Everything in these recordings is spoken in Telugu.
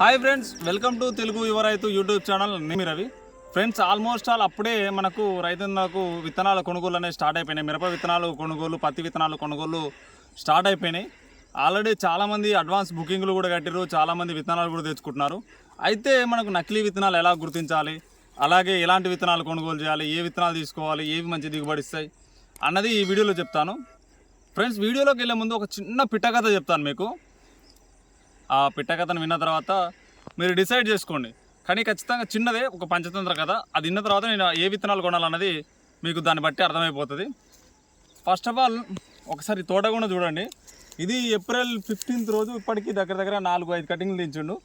Hi friends welcome to Telugu Yuva Raithu YouTube channel. నేను రవి. ఫ్రెండ్స్ ఆల్మోస్ట్ ఆల్ అప్పుడే మనకు రైతులకు విత్తనాల కొనుగోలు అనేవి స్టార్ట్ అయిపోయినాయి. మిరప విత్తనాలు కొనుగోలు పత్తి విత్తనాలు కొనుగోలు స్టార్ట్ అయిపోయినాయి. ఆల్రెడీ చాలామంది అడ్వాన్స్ బుకింగ్లు కూడా కట్టారు చాలామంది విత్తనాలు కూడా తెచ్చుకుంటున్నారు. అయితే మనకు నకిలీ విత్తనాలు ఎలా గుర్తించాలి? అలాగే ఎలాంటి విత్తనాలు కొనుగోలు చేయాలి? ఏ విత్తనాలు తీసుకోవాలి? ఏవి మంచి దిగుబడి ఇస్తాయి? అన్నది ఈ వీడియోలో చెప్తాను. ఫ్రెండ్స్ వీడియోలోకి వెళ్ళే ముందు ఒక చిన్న పిట్టకథ చెప్తాను మీకు. ఆ పిట్ట కథను విన్న తర్వాత మీరు డిసైడ్ చేసుకోండి. కానీ ఖచ్చితంగా చిన్నదే ఒక పంచతంత్ర కథ. అది విన్న తర్వాత నేను ఏ విత్తనాలు కొనాలన్నది మీకు దాన్ని బట్టి అర్థమైపోతుంది. ఫస్ట్ ఆఫ్ ఆల్ ఒకసారి తోట కూడా చూడండి. ఇది ఏప్రిల్ ఫిఫ్టీన్త్ రోజు ఇప్పటికీ దగ్గర దగ్గర నాలుగు ఐదు కటింగ్లు దించిండు.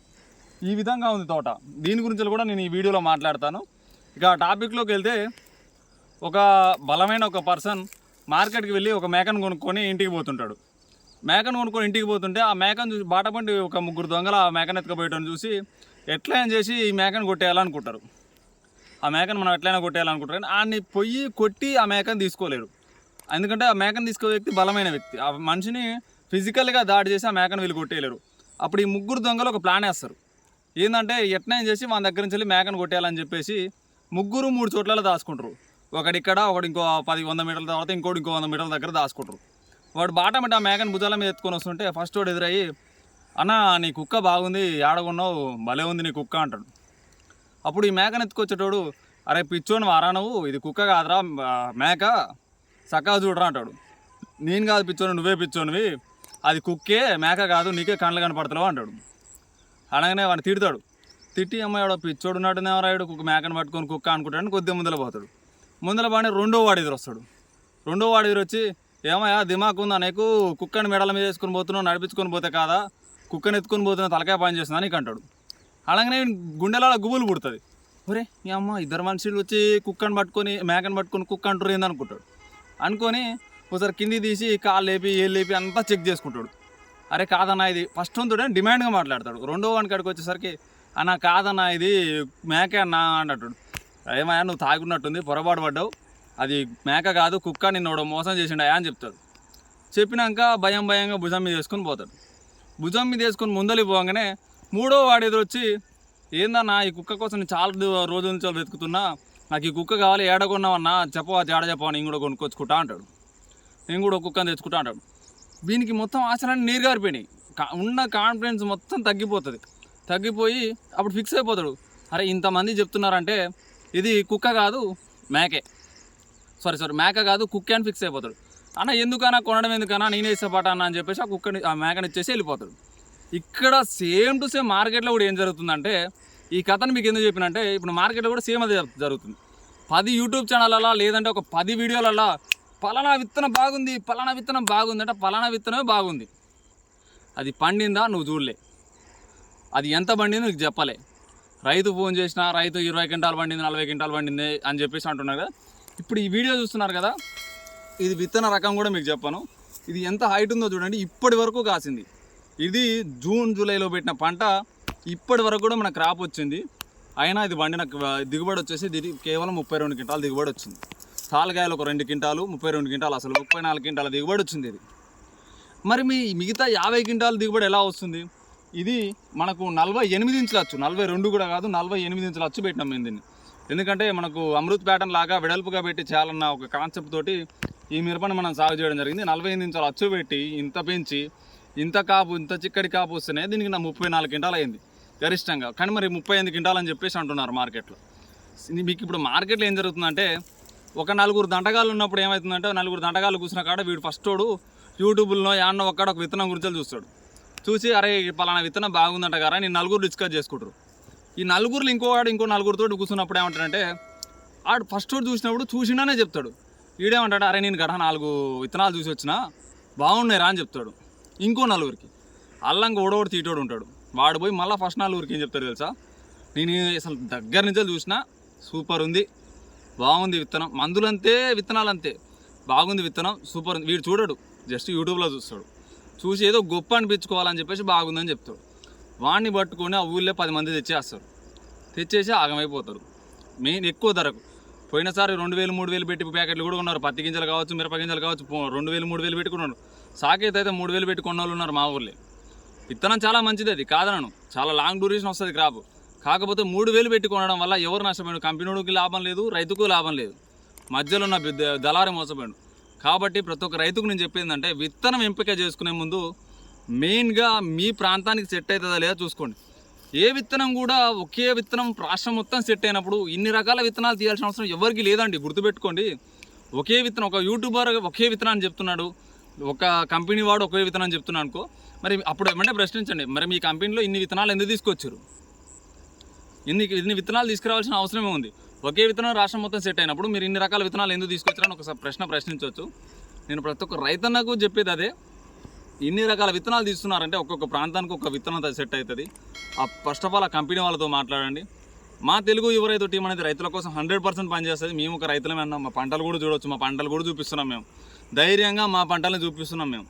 ఈ విధంగా ఉంది తోట. దీని గురించి కూడా నేను ఈ వీడియోలో మాట్లాడతాను. ఇక ఆ టాపిక్లోకి వెళ్తే ఒక బలమైన ఒక పర్సన్ మార్కెట్కి వెళ్ళి ఒక మేకను కొనుక్కొని ఇంటికి పోతుంటాడు. మేకను కొనుక్కొని ఇంటికి పోతుంటే ఆ మేకను చూసి బాటపండి ఒక ముగ్గురు దొంగలు ఆ మేకను ఎత్తుకపోయటం చూసి ఎట్లయినా చేసి ఈ మేకను కొట్టేయాలనుకుంటారు. ఆ మేకను మనం ఎట్లయినా కొట్టేయాలనుకుంటారు కానీ ఆయన్ని పొయ్యి కొట్టి ఆ మేకను తీసుకోలేరు. ఎందుకంటే ఆ మేకను తీసుకో వ్యక్తి బలమైన వ్యక్తి. ఆ మనిషిని ఫిజికల్గా దాడి చేసి ఆ మేకను వీళ్ళు కొట్టేయలేరు. అప్పుడు ఈ ముగ్గురు దొంగలు ఒక ప్లాన్ వేస్తారు. ఏంటంటే ఎట్లయినా చేసి మన దగ్గర నుంచి వెళ్ళి మేకను కొట్టేయాలని చెప్పేసి ముగ్గురు మూడు చోట్ల దాచుకుంటారు. ఒకడిక్కడ ఒకటి ఇంకో పది వంద మీటర్ల తర్వాత ఇంకోటి ఇంకో వంద మీటర్ల దగ్గర దాచుకుంటారు. వాడు బాట ఆ మేకను భుజాల మీద ఎత్తుకొని వస్తుంటే ఫస్ట్ వాడు ఎదురయ్యి అన్న నీ కుక్క బాగుంది ఆడగొన్నావు భలే ఉంది నీ కుక్క అంటాడు. అప్పుడు ఈ మేకను ఎత్తుకొచ్చేటోడు అరే పిచ్చోని వారా నువ్వు? ఇది కుక్క కాదురా మేక చక్కగా చూడరా అంటాడు. నేను కాదు పిచ్చోని నువ్వే పిచ్చోనివి అది కుక్కే మేక కాదు నీకే కళ్ళు కనపడతావు అంటాడు. అనగానే వాడిని తిడతాడు. తిట్టి అమ్మాయి పిచ్చోడు ఉన్నట్టునే రాయుడు కుక్క మేకను పట్టుకొని కుక్క అనుకుంటాడని కొద్దిగా ముందర పోతాడు. ముందర బాగానే రెండో వాడు ఎదురు వస్తాడు రెండో వాడు ఎదురు వచ్చి ఏమయ్యా దిమాకు ఉందా నీకు? కుక్కని మెడల మీద వేసుకొని పోతున్నావు నడిపించుకొని పోతే కాదా? కుక్కని ఎత్తుకొని పోతున్నా తలకాయ పని చేస్తున్నా నీకు అంటాడు. అలాగనే గుండెల గుబులు పుడుతుంది. ఒరే మీ అమ్మ ఇద్దరు మనుషులు వచ్చి కుక్కని పట్టుకొని మేకని పట్టుకొని కుక్క అంటారు ఏందనుకుంటాడు? అనుకొని ఒకసారి కింది తీసి కాళ్ళు లేపి ఏళ్ళు లేపి అంతా చెక్ చేసుకుంటాడు. అరే కాదన్నా ఇది. ఫస్ట్ వంతుడే డిమాండ్గా మాట్లాడతాడు. రెండో వన్ కాడికి వచ్చేసరికి అన్న కాదన్నా ఇది మేకే అన్నా అంటాడు. ఏమయ్యా నువ్వు తాగున్నట్టుంది పొరపాటు పడ్డావు. అది మేక కాదు కుక్క నిన్నోడు మోసం చేసిండయా అని చెప్తాడు. చెప్పినాక భయం భయంగా భుజం మీద వేసుకొని పోతాడు. భుజం మీద వేసుకొని ముందలి పోగానే మూడో వాడు ఎదురు వచ్చి ఏందన్నా ఈ కుక్క కోసం నేను చాలా రోజుల నుంచి వెతుకుతున్నా నాకు ఈ కుక్క కావాలి ఏడ కొన్నావన్నా చెప్పవా ఏడ చెప్పవా నేను కూడా కొనుక్కొచ్చుకుంటా అంటాడు. నేను కూడా కుక్కని తెచ్చుకుంటా అంటాడు. దీనికి మొత్తం ఆశలన్నీ నీరు గారిపోయినాయి. కా- ఉన్న కాన్ఫిడెన్స్ మొత్తం తగ్గిపోతుంది. తగ్గిపోయి అప్పుడు ఫిక్స్ అయిపోతాడు. అరే ఇంతమంది చెప్తున్నారంటే ఇది కుక్క కాదు మేకే. సారీ సారీ మేక కాదు కుక్క అని ఫిక్స్ అయిపోతాడు. అన్న ఎందుకన్నా కొనడం ఎందుకన్నా నేనే ఇష్టపడ్డా అన్న అని చెప్పేసి ఆ కుక్కని ఆ మేకని ఇచ్చేసి వెళ్ళిపోతాడు. ఇక్కడ సేమ్ టు సేమ్ మార్కెట్లో కూడా ఏం జరుగుతుందంటే ఈ కథను మీకు ఎందుకు చెప్పినంటే ఇప్పుడు మార్కెట్లో కూడా సేమ్ అదే జరుగుతుంది. పది యూట్యూబ్ ఛానళ్ళ లేదంటే ఒక పది వీడియోలలో పలానా విత్తనం బాగుంది పలానా విత్తనం బాగుంది అంటే పలానా విత్తనమే బాగుంది. అది పండిందా? నువ్వు చూడలే. అది ఎంత పండిందో నీకు చెప్పలే. రైతు ఫోన్ చేసినా రైతు ఇరవై క్వింటాలు పండింది నలభై క్వింటాలు పండింది అని చెప్పేసి అంటున్నారు కదా. ఇప్పుడు ఈ వీడియో చూస్తున్నారు కదా ఇది విత్తన రకం కూడా మీకు చెప్పాను. ఇది ఎంత హైట్ ఉందో చూడండి ఇప్పటి వరకు కాసింది. ఇది జూన్ జూలైలో పెట్టిన పంట ఇప్పటి వరకు కూడా మన క్రాప్ వచ్చింది. అయినా ఇది వండిన దిగుబడి వచ్చేసి ఇది కేవలం ముప్పై రెండు క్వింటాలు దిగుబడి వచ్చింది. తాలకాయలు ఒక రెండు క్వింటాలు ముప్పై రెండు క్వింటాలు అసలు ముప్పై నాలుగు క్వింటాల దిగుబడి వచ్చింది ఇది. మరి మీ మిగతా యాభై క్వింటాల దిగుబడి ఎలా వస్తుంది? ఇది మనకు నలభై ఎనిమిది ఇంచులు అచ్చు నలభై రెండు కూడా కాదు నలభై ఎనిమిది ఇంచులు అచ్చు పెట్టినాం మేము దీన్ని. ఎందుకంటే మనకు అమృత్ ప్యాటర్న్ లాగా వెడల్పుగా పెట్టి చేయాలన్న ఒక కాన్సెప్ట్ తోటి ఈ మిరపని మనం సాగు చేయడం జరిగింది. నలభై ఎనిమిది ఇంచులు అచ్చు పెట్టి ఇంత పెంచి ఇంత కాపు ఇంత చిక్కడి కాపు వస్తేనే దీనికి నా ముప్పై నాలుగు క్వింటాలు అయింది గరిష్టంగా. కానీ మరి ముప్పై ఎనిమిది క్వింటాలు అని చెప్పేసి అంటున్నారు మార్కెట్లో. మీకు ఇప్పుడు మార్కెట్లో ఏం జరుగుతుందంటే ఒక నలుగురు దంటగాళ్ళు ఉన్నప్పుడు ఏమవుతుందంటే నలుగురు దంటగాలు కూర్చున్న కాడ వీడు ఫస్ట్ వాడు యూట్యూబ్లో యాన్న ఒక్కడ ఒక విత్తనం గురించి చూస్తాడు. చూసి అరే పలానా విత్తనం బాగుందంట కదా నేను నలుగురు డిస్కస్ చేసుకుంటారు. ఈ నలుగురులు ఇంకోవాడు ఇంకో నలుగురితో కూర్చున్నప్పుడు ఏమంటాడంటే ఆడు ఫస్ట్ వాడు చూసినప్పుడు చూసిండానే చెప్తాడు. ఈడేమంటాడు అరే నేను గడ నాలుగు విత్తనాలు చూసి వచ్చినా బాగున్నాయి రా అని చెప్తాడు. ఇంకో నలుగురికి. అల్లంగా ఓడోడు తీటోడు ఉంటాడు. వాడు పోయి మళ్ళీ ఫస్ట్ నలుగురికి ఏం చెప్తాడు తెలుసా? నేను అసలు దగ్గర నుంచే చూసినా సూపర్ ఉంది బాగుంది విత్తనం మందులంతే విత్తనాలు అంతే బాగుంది విత్తనం సూపర్ ఉంది. వీడు చూడడు జస్ట్ యూట్యూబ్లో చూస్తాడు. చూసి ఏదో గొప్ప అనిపించుకోవాలని చెప్పేసి బాగుందని చెప్తాడు. వాడిని పట్టుకొని ఆ ఊళ్ళో పది మంది తెచ్చేస్తారు. తెచ్చేసి ఆగమైపోతారు. మెయిన్ ఎక్కువ ధరకు. పోయినసారి రెండు వేలు మూడు వేలు పెట్టి ప్యాకెట్లు కూడా ఉన్నారు. పత్తి గింజలు కావచ్చు మిరప గింజలు కావచ్చు రెండు వేలు మూడు వేలు పెట్టుకున్నారు. సాకేత్ అయితే మూడు వేలు పెట్టుకున్న వాళ్ళు ఉన్నారు మా ఊళ్ళో విత్తనం చాలా మంచిది అది కాదనను. చాలా లాంగ్ డ్యూరేషన్ వస్తుంది క్రాప్ కాకపోతే మూడు వేలు పెట్టి కొనడం వల్ల ఎవరు నష్టపోయాడు? కంపెనీకి లాభం లేదు రైతుకు లాభం లేదు. మధ్యలో ఉన్న దళారి మోసపోయాడు. కాబట్టి ప్రతి ఒక్క రైతుకు నేను చెప్పేది అంటే విత్తనం ఎంపిక చేసుకునే ముందు మెయిన్గా మీ ప్రాంతానికి సెట్ అవుతుందా లేదా చూసుకోండి. ఏ విత్తనం కూడా ఒకే విత్తనం రాష్ట్రం మొత్తం సెట్ అయినప్పుడు ఇన్ని రకాల విత్తనాలు తీయాల్సిన అవసరం ఎవరికి లేదండి. గుర్తుపెట్టుకోండి. ఒకే విత్తనం ఒక యూట్యూబర్ ఒకే విత్తనాన్ని చెప్తున్నాడు. ఒక కంపెనీ వాడు ఒకే విత్తనం చెప్తున్నాను అనుకో. మరి అప్పుడు ఏమంటే ప్రశ్నించండి. మరి మీ కంపెనీలో ఇన్ని విత్తనాలు ఎందుకు తీసుకొచ్చారు? ఇన్ని ఇన్ని విత్తనాలు తీసుకురావాల్సిన అవసరమే ఉంది ఒకే విత్తనం రాష్ట్రం మొత్తం సెట్ అయినప్పుడు మీరు ఇన్ని రకాల విత్తనాలు ఎందుకు తీసుకొచ్చారని ఒకసారి ప్రశ్న ప్రశ్నించవచ్చు. నేను ప్రతి ఒక్క రైతన్నకు చెప్పేది అదే. ఇన్ని రకాల విత్తనాలు తీస్తున్నారంటే ఒక్కొక్క ప్రాంతానికి ఒక విత్తనం సెట్ అవుతుంది. ఆ ఫస్ట్ ఆఫ్ ఆల్ ఆ కంపెనీ వాళ్ళతో మాట్లాడండి. మా తెలుగు యువ రైతు టీం అనేది రైతుల కోసం హండ్రెడ్ పర్సెంట్ పనిచేస్తుంది మేము ఒక రైతులమే అన్నాం. మా పంటలు కూడా చూడవచ్చు మా పంటలు కూడా చూపిస్తున్నాం మేము. ధైర్యంగా మా పంటలను చూపిస్తున్నాం మేము.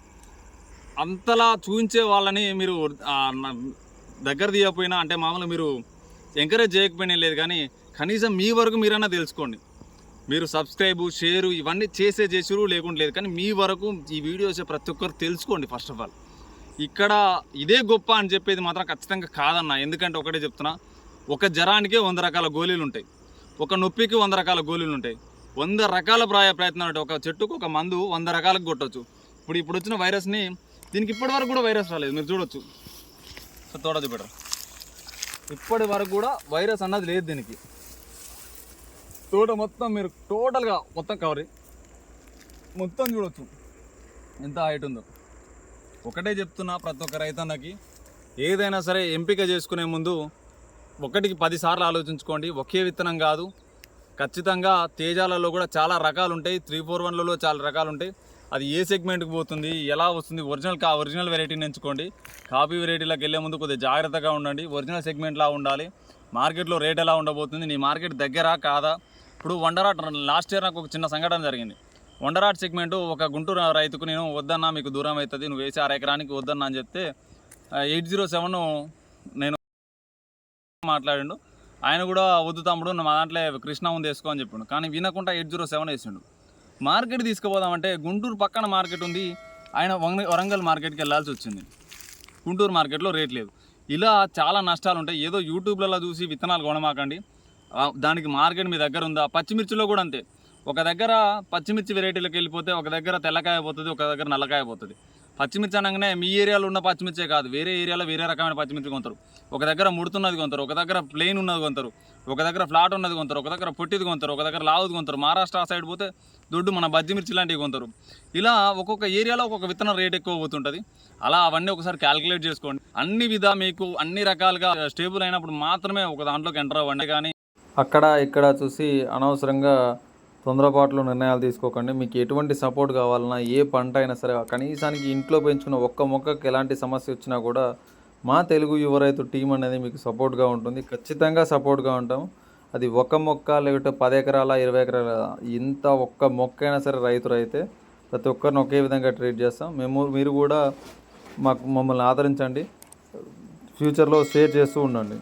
అంతలా చూపించే వాళ్ళని మీరు దగ్గర తీయకపోయినా అంటే మామూలు మీరు ఎంకరేజ్ చేయకపోయినా లేదు కానీ కనీసం మీ వరకు మీరన్నా తెలుసుకోండి. మీరు సబ్స్క్రైబ్ షేరు ఇవన్నీ చేసే చేసిరు లేకుండా లేదు. కానీ మీ వరకు ఈ వీడియోస్ ప్రతి ఒక్కరు తెలుసుకోండి ఫస్ట్ ఆఫ్ ఆల్. ఇక్కడ ఇదే గొప్ప అని చెప్పేది మాత్రం ఖచ్చితంగా కాదన్న. ఎందుకంటే ఒకటే చెప్తున్నా ఒక జ్వరానికే వంద రకాల గోళీలు ఉంటాయి. ఒక నొప్పికి వంద రకాల గోళీలు ఉంటాయి. వంద రకాల ప్రాయ ప్రయత్నాలు ఉంటాయి. ఒక చెట్టుకు ఒక మందు వంద రకాలకు కొట్టచ్చు. ఇప్పుడు ఇప్పుడు వచ్చిన వైరస్ని దీనికి ఇప్పటి వరకు కూడా వైరస్ రాలేదు. మీరు చూడొచ్చు. తోడది తోడ ఇప్పటి వరకు కూడా వైరస్ అన్నది లేదు దీనికి. తోట మొత్తం మీరు టోటల్గా మొత్తం కవర్ మొత్తం చూడొచ్చు. ఎంత హైట్ ఉందో. ఒకటే చెప్తున్నా ప్రతి ఒక్క రైతన్నకి. ఏదైనా సరే ఎంపిక చేసుకునే ముందు ఒకటికి పదిసార్లు ఆలోచించుకోండి. ఒకే విత్తనం కాదు. ఖచ్చితంగా తేజాలలో కూడా చాలా రకాలు ఉంటాయి. త్రీ ఫోర్ వన్లలో చాలా రకాలు ఉంటాయి. అది ఏ సెగ్మెంట్కి పోతుంది? ఎలా వస్తుంది? ఒరిజినల్ కా ఒరిజినల్ వెరైటీని ఎంచుకోండి. కాపీ వెరైటీలకు వెళ్ళే ముందు కొద్దిగా జాగ్రత్తగా ఉండండి. ఒరిజినల్ సెగ్మెంట్లా ఉండాలి. మార్కెట్లో రేట్ ఎలా ఉండబోతుంది నీ మార్కెట్ దగ్గర కాదా? ఇప్పుడు వండరాట్ లాస్ట్ ఇయర్ నాకు ఒక చిన్న సంఘటన జరిగింది. వండరాట్ సెగ్మెంట్ ఒక గుంటూరు రైతుకు నేను వద్దన్నా మీకు దూరం అవుతుంది నువ్వు వేసి అర ఎకరానికి వద్దన్నా అని చెప్తే ఎయిట్ జీరో సెవెన్ నేను మాట్లాడిండు. ఆయన కూడా వద్దు తమ్ముడు మా దాంట్లో కృష్ణ ఉంది వేసుకో అని చెప్పిండు. కానీ వినకుండా ఎయిట్ జీరో సెవెన్ వేసిండు. మార్కెట్ తీసుకుపోదామంటే గుంటూరు పక్కన మార్కెట్ ఉంది ఆయన వంగ- వరంగల్ మార్కెట్కి వెళ్ళాల్సి వచ్చింది. గుంటూరు మార్కెట్లో రేట్ లేదు. ఇలా చాలా నష్టాలు ఉంటాయి ఏదో యూట్యూబ్లలో చూసి విత్తనాలు కొనమాకండి. దానికి మార్కెట్ మీ దగ్గర ఉందా? పచ్చిమిర్చిలో కూడా అంతే. ఒక దగ్గర పచ్చిమిర్చి వెరైటీలకు వెళ్ళిపోతే ఒక దగ్గర తెల్లకాయ పోతుంది ఒక దగ్గర నల్లకాయ పోతుంది. పచ్చిమిర్చి అనగానే మీ ఏరియాలో ఉన్న పచ్చిమిర్చే కాదు. వేరే ఏరియాలో వేరే రకమైన పచ్చిమిర్చి కొంటారు ఒక దగ్గర ముడుతున్నది కొంటారు ఒక దగ్గర ప్లెయిన్ ఉన్నది కొంటారు ఒక దగ్గర ఫ్లాట్ ఉన్నది కొంటారు ఒక దగ్గర పొట్టిది కొంటారు ఒక దగ్గర లావుది కొంటారు మహారాష్ట్ర సైడ్ పోతే దొడ్డు మన బజ్జి మిర్చి లాంటివి కొంటారు ఇలా ఒక్కొక్క ఏరియాలో ఒక్కొక్క విత్తనం రేట్ ఎక్కువ పోతుంటుంది. అలా అవన్నీ ఒకసారి క్యాలిక్యులేట్ చేసుకోండి. అన్ని విధ మీకు అన్ని రకాలుగా స్టేబుల్ అయినప్పుడు మాత్రమే ఒక దాంట్లోకి ఎంటర్ అవ్వండి. కానీ అక్కడ ఇక్కడ చూసి అనవసరంగా తొందరపాట్లు నిర్ణయాలు తీసుకోకండి. మీకు ఎటువంటి సపోర్ట్ కావాలన్నా ఏ పంట అయినా సరే కనీసానికి ఇంట్లో పెంచుకున్న ఒక్క మొక్కకి ఎలాంటి సమస్య వచ్చినా కూడా మా తెలుగు యువ రైతు టీం అనేది మీకు సపోర్ట్గా ఉంటుంది. ఖచ్చితంగా సపోర్ట్గా ఉంటాం. అది ఒక మొక్క లేకపోతే పది ఎకరాల ఇరవై ఎకరాల ఇంత ఒక్క మొక్క అయినా సరే రైతు అయితే ప్రతి ఒక్కరిని ఒకే విధంగా ట్రీట్ చేస్తాం. మేము మీరు కూడా మాకు మమ్మల్ని ఆదరించండి. ఫ్యూచర్లో షేర్ చేస్తూ ఉండండి.